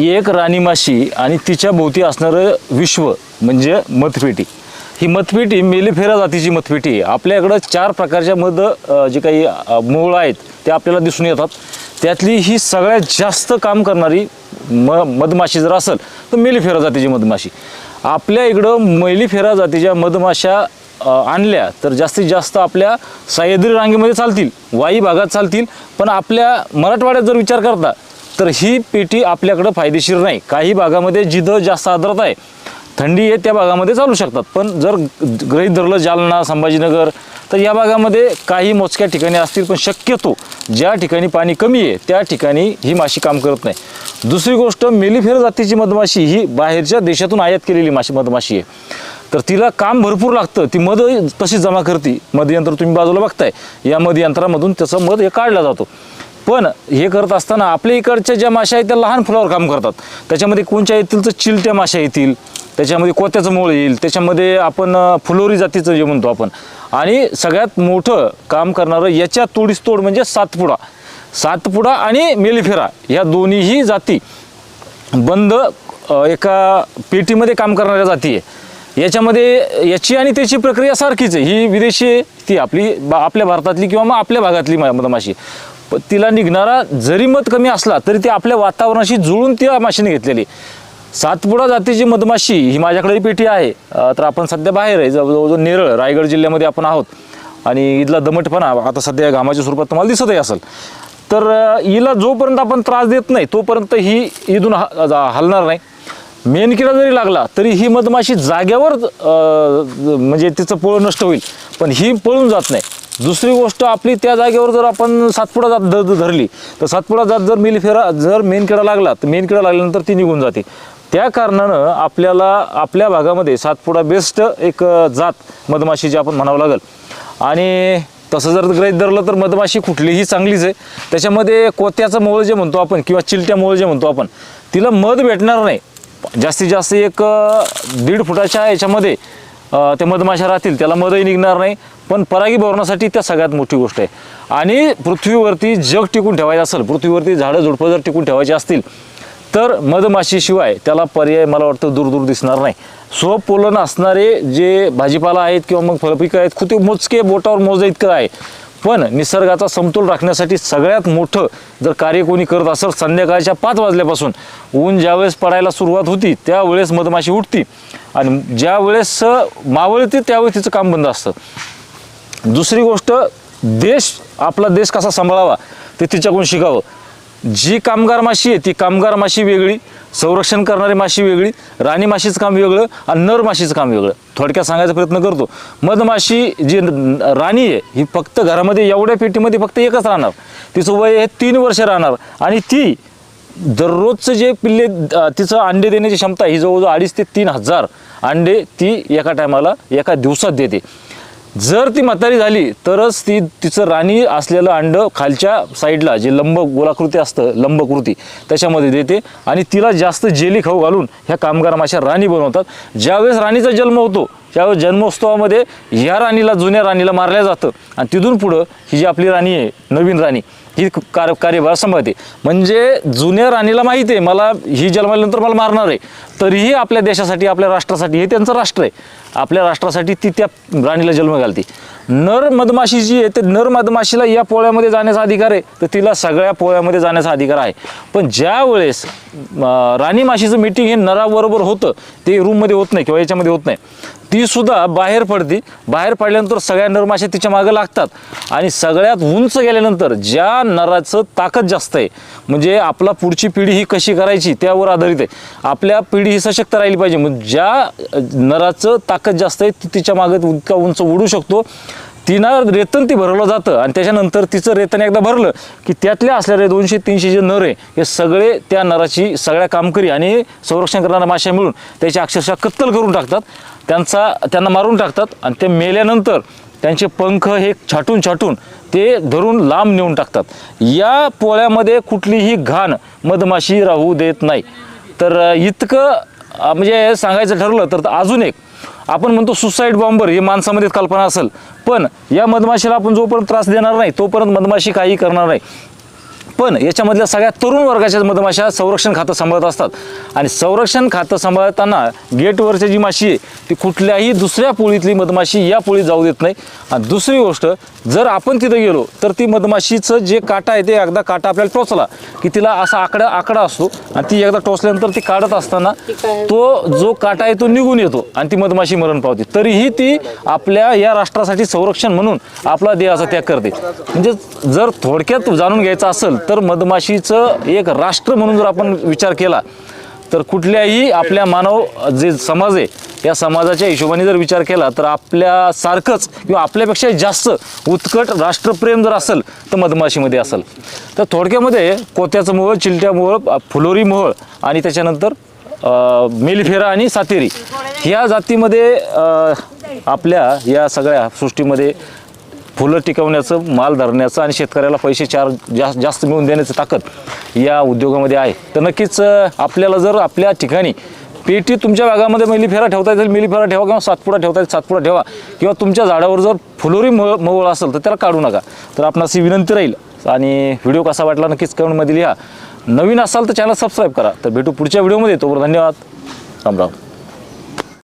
एक राणीमाशी आणि तिच्या भोवती असणारं विश्व म्हणजे मतपेटी. ही मतपेटी मेलेफेरा जातीची मतपेटी आहे. आपल्याकडं चार प्रकारच्या मध जे काही मूळ आहेत ते आपल्याला दिसून येतात. त्यातली ही सगळ्यात जास्त काम करणारी म मधमाशी जर असेल तर मेलीफेरा जातीची मधमाशी. आपल्या इकडं मैलीफेरा जातीच्या मधमाशा आणल्या तर जास्तीत जास्त आपल्या सह्याद्री रांगेमध्ये चालतील वाई भागात चालतील. पण आपल्या मराठवाड्यात जर विचार करता तर ही पेटी आपल्याकडं फायदेशीर नाही. काही भागामध्ये जिथं जास्त आर्द्रता आहे थंडी आहे त्या भागामध्ये चालू शकतात. पण जर गृहीत धरलं जालना संभाजीनगर तर या भागामध्ये काही मोजक्या ठिकाणी असतील पण शक्यतो ज्या ठिकाणी पाणी कमी आहे त्या ठिकाणी ही माशी काम करत नाही. दुसरी गोष्ट मेलिफेर जातीची मधमाशी ही बाहेरच्या देशातून आयात केलेली माशी मधमाशी आहे. तर तिला काम भरपूर लागतं. ती मध तशी जमा करते. मधयंत्र तुम्ही बाजूला बघताय. या मधयंत्रामधून त्याचं मध हे काढला जातो. पण हे करत असताना आपल्या इकडच्या ज्या माशा आहेत त्या लहान फुलावर काम करतात. त्याच्यामध्ये कोणच्या येतील तर चिलट्या माशा येतील? त्याच्यामध्ये कोत्याचं मोळ येईल? त्याच्यामध्ये आपण फुलोरी जातीचं जे म्हणतो आपण. आणि सगळ्यात मोठं काम करणारं याच्या तोडीस तोड म्हणजे सातपुडा. सातपुडा आणि मेलिफेरा या दोन्हीही जाती बंद एका पेटीमध्ये काम करणाऱ्या जाती आहे. याच्यामध्ये याची आणि त्याची प्रक्रिया सारखीच आहे. ही विदेशी आहे ती आपली बा आपल्या भारतातली किंवा मग आपल्या भागातली मधमाशी. पण तिला निघणारा जरी मध कमी असला तरी ती आपल्या वातावरणाशी जुळून त्या माशीने घेतलेली. सातपुडा जातीची मधमाशी ही माझ्याकडे पेटी आहे. तर आपण सध्या बाहेर आहे. जवळजवळ नेरळ रायगड जिल्ह्यामध्ये आपण आहोत. आणि इथला दमटपणा आता सध्या घामाच्या स्वरूपात तुम्हाला दिसतही असेल. तर हिला जोपर्यंत आपण त्रास देत नाही तोपर्यंत ही इथून हा हलणार नाही. मेनकिडा जरी लागला तरी ही मधमाशी जाग्यावर म्हणजे तिचं पोळं नष्ट होईल. पण ही पळून जात नाही. दुसरी गोष्ट आपली त्या जागेवर जर आपण सातपुडा जात ध- धरली तर सातपुडा जात जर मिलीफेरा जर मेनकिडा लागला तर मेनकिडा लागल्यानंतर ती निघून जाते. त्या कारणानं आपल्याला आपल्या भागामध्ये सातपुडा बेस्ट एक जात मधमाशीची आपण म्हणावं लागेल. आणि तसं जर ग्रहित धरलं तर मधमाशी कुठलीही चांगलीच आहे. त्याच्यामध्ये कोत्याचं मोळ जे म्हणतो आपण किंवा चिलट्या मोळ जे म्हणतो आपण तिला मध भेटणार नाही. जास्तीत जास्त एक दीड फुटाच्या याच्यामध्ये ते त्या मधमाशा राहतील त्याला मधही निघणार नाही पण परागी भरण्यासाठी त्या सगळ्यात मोठी गोष्ट आहे. आणि पृथ्वीवरती जग टिकून ठेवायचं असेल पृथ्वीवरती झाडं झुडपं जर टिकून ठेवायची असतील तर मधमाशीशिवाय त्याला पर्याय मला वाटतं दूर दूर दिसणार नाही. स्वपोलन असणारे जे भाजीपाला आहेत किंवा मग फळपिकं आहेत खूप मोजके बोटावर मोजा इतकं आहे. पण निसर्गाचा समतोल राखण्यासाठी सगळ्यात मोठं जर कार्य कोणी करत असेल संध्याकाळच्या पाच वाजल्यापासून ऊन ज्यावेळेस पडायला सुरुवात होती त्यावेळेस मधमाशी उठती. आणि ज्या वेळेस मावळते त्यावेळेस तिचं काम बंद असतं. दुसरी गोष्ट देश आपला देश कसा सांभाळावा ते तिच्याकडून शिकावं. जी कामगार माशी आहे ती कामगार माशी वेगळी संरक्षण करणारी माशी वेगळी राणी माशीचं काम वेगळं आणि नर माशीचं काम वेगळं. थोडक्यात सांगायचा प्रयत्न करतो. मधमाशी जी राणी आहे ही फक्त घरामध्ये एवढ्या पेटीमध्ये फक्त एकच राहणार. तिचं वय हे तीन वर्ष राहणार आणि ती दररोजचं जे पिल्ले तिचं अंडे देण्याची क्षमता ही जवळजवळ अडीच ते तीन हजार अंडे ती एका टायमाला एका दिवसात देते. जर ती म्हातारी झाली तरच ती तिचं राणी असलेलं अंड खालच्या साईडला जे लंब गोलाकृती असतं लंबकृती त्याच्यामध्ये देते आणि तिला जास्त जेली खाऊ घालून ह्या कामगार माशा राणी बनवतात. ज्यावेळेस राणीचा जन्म होतो त्यावेळेस जन्मोत्सवामध्ये ह्या राणीला जुन्या राणीला मारल्या जातं आणि तिथून पुढं ही जी आपली राणी आहे नवीन राणी ही कार्य कार्यभार सांभाळते. म्हणजे जुन्या राणीला माहिती आहे मला ही जन्माल्यानंतर मला मारणार आहे. तरीही आपल्या देशासाठी आपल्या राष्ट्रासाठी हे त्यांचं राष्ट्र आहे. आपल्या राष्ट्रासाठी ती त्या राणीला जन्म घालते. नर मधमाशी जी आहे ते नर मधमाशीला या पोळ्यामध्ये जाण्याचा अधिकार आहे तर तिला सगळ्या पोळ्यामध्ये जाण्याचा अधिकार आहे. पण ज्या वेळेस राणी माशीचं मिटिंग हे नराबरोबर होतं ते रूममध्ये होत नाही किंवा याच्यामध्ये होत नाही ती सुद्धा बाहेर पडते. बाहेर पडल्यानंतर सगळ्या नरमाशा तिच्या मागं लागतात. आणि सगळ्यात उंच गेल्यानंतर ज्या नराचं ताकद जास्त आहे म्हणजे आपला पुढची पिढी ही कशी करायची त्यावर आधारित आहे. आपल्या पिढी ही सशक्त राहिली पाहिजे. मग ज्या नराचं ताकद जास्त आहे ती तिच्या मागं इतका उंच उडू शकतो. तिनं रेतन ती भरवलं जातं आणि त्याच्यानंतर तिचं रेतन एकदा भरलं की त्यातल्या असलेले दोनशे तीनशे जे नर आहे हे सगळे त्या नराची सगळ्या कामकरी आणि संरक्षण करणाऱ्या माश्या मिळून त्याची अक्षरशः कत्तल करून टाकतात. त्यांचा त्यांना मारून टाकतात आणि ते मेल्यानंतर त्यांचे पंख हे छाटून छाटून ते धरून लांब नेऊन टाकतात. या पोळ्यामध्ये कुठलीही घाण मधमाशी राहू देत नाही. तर इतकं म्हणजे सांगायचं ठरलं तर अजून एक आपण म्हणतो सुसाईड बॉम्बर ही माणसामध्ये कल्पना असेल. पण या मधमाशीला आपण जोपर्यंत त्रास देणार नाही तोपर्यंत मधमाशी काही करणार नाही. पण याच्यामधल्या सगळ्या तरुण वर्गाच्या मधमाशा संरक्षण खातं सांभाळत असतात. आणि संरक्षण खातं सांभाळताना गेटवरची जी माशी आहे ती कुठल्याही दुसऱ्या पोळीतली मधमाशी या पोळीत जाऊ देत नाही. आणि दुसरी गोष्ट जर आपण तिथं गेलो तर ती मधमाशीचं जे काटा आहे ते एकदा काटा आपल्याला टोचला की तिला असा आकडा आकडा असतो आणि ती एकदा टोचल्यानंतर ती काढत असताना तो जो काटा आहे तो निघून येतो आणि ती मधमाशी मरण पावते. तरीही ती आपल्या या राष्ट्रासाठी संरक्षण म्हणून आपला देहाचा त्याग करते. म्हणजे जर थोडक्यात जाणून घ्यायचं असेल तर मधमाशीचं एक राष्ट्र म्हणून जर आपण विचार केला तर कुठल्याही आपल्या मानव जे समाज आहे या समाजाच्या हिशोबाने जर विचार केला तर आपल्यासारखंच किंवा आपल्यापेक्षा जास्त उत्कट राष्ट्रप्रेम जर असेल तर मधमाशीमध्ये असेल. तर थोडक्यामध्ये कोत्याचं मोहळ चिलट्या मोहळ फुलोरी मोहळ आणि त्याच्यानंतर मिलफेरा आणि सातेरी. ह्या जातीमध्ये आपल्या या सगळ्या सृष्टीमध्ये फुलं टिकवण्याचं माल धरण्याचं आणि शेतकऱ्याला पैसे चार जास्त जास्त मिळवून देण्याचं ताकद या उद्योगामध्ये आहे. तर नक्कीच आपल्याला जर आपल्या ठिकाणी पेटी तुमच्या भागामध्ये मेलीफेरा ठेवता येईल मेलीफेरा ठेवा किंवा सातपुडा ठेवता येईल सातपुडा ठेवा. किंवा तुमच्या झाडावर जर फुलोरी मळ मवळ असेल तर त्याला काढू नका. तर आपणास ही विनंती राहील. आणि व्हिडिओ कसा वाटला नक्कीच कमेंटमध्ये लिहा. नवीन असाल तर चॅनल सबस्क्राईब करा. तर भेटू पुढच्या व्हिडिओमध्ये. तोवर धन्यवाद. राम राम.